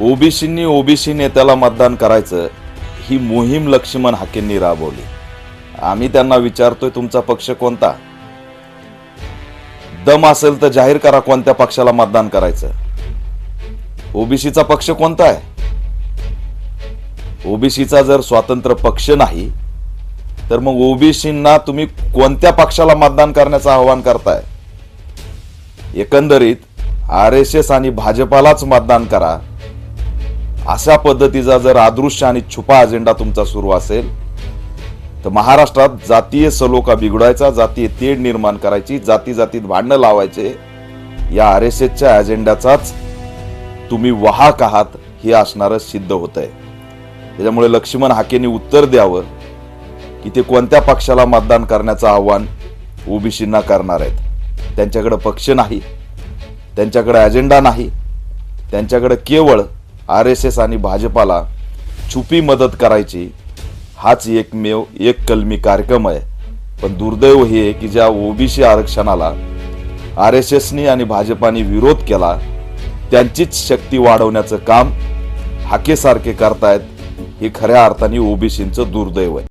ओबीसींनी OBC नेत्याला मतदान करायचं ही मोहीम लक्ष्मण हाकेंनी राबवली. आम्ही त्यांना विचारतोय तुमचा पक्ष कोणता? दम असेल तर जाहीर करा कोणत्या पक्षाला मतदान करायचं. ओबीसीचा पक्ष कोणता आहे? ओबीसीचा जर स्वतंत्र पक्ष नाही तर मग ओबीसींना तुम्ही कोणत्या पक्षाला मतदान करण्याचं आवाहन करताय? एकंदरीत आर एस एस आणि भाजपालाच मतदान करा. अशा पद्धतीचा जर अदृश्य आणि छुपा अजेंडा तुमचा सुरू असेल तर महाराष्ट्रात जातीय सलोखा बिघडायचा जातीय तेढ निर्माण करायची जाती जातीत भांडणं लावायचे या आर एस एसच्या अजेंड्याचाच तुम्ही वाहक आहात हे असणारं सिद्ध होत आहे त्याच्यामुळे लक्ष्मण हाकेने उत्तर द्यावं की ते कोणत्या पक्षाला मतदान करण्याचं आव्हान ओबीसींना करणार आहेत. त्यांच्याकडे पक्ष नाही त्यांच्याकडे अजेंडा नाही त्यांच्याकडे केवळ आर एस एस आणि भाजपाला छुपी मदत करायची हाच एकमेव एक कलमी कार्यक्रम आहे. पण दुर्दैव हे आहे की ज्या ओबीसी आरक्षणाला आर एस एसनी आणि भाजपाने विरोध केला त्यांचीच शक्ती वाढवण्याचं काम हाकेसारखे करतायत हे खऱ्या अर्थाने ओबीसींचं दुर्दैव आहे.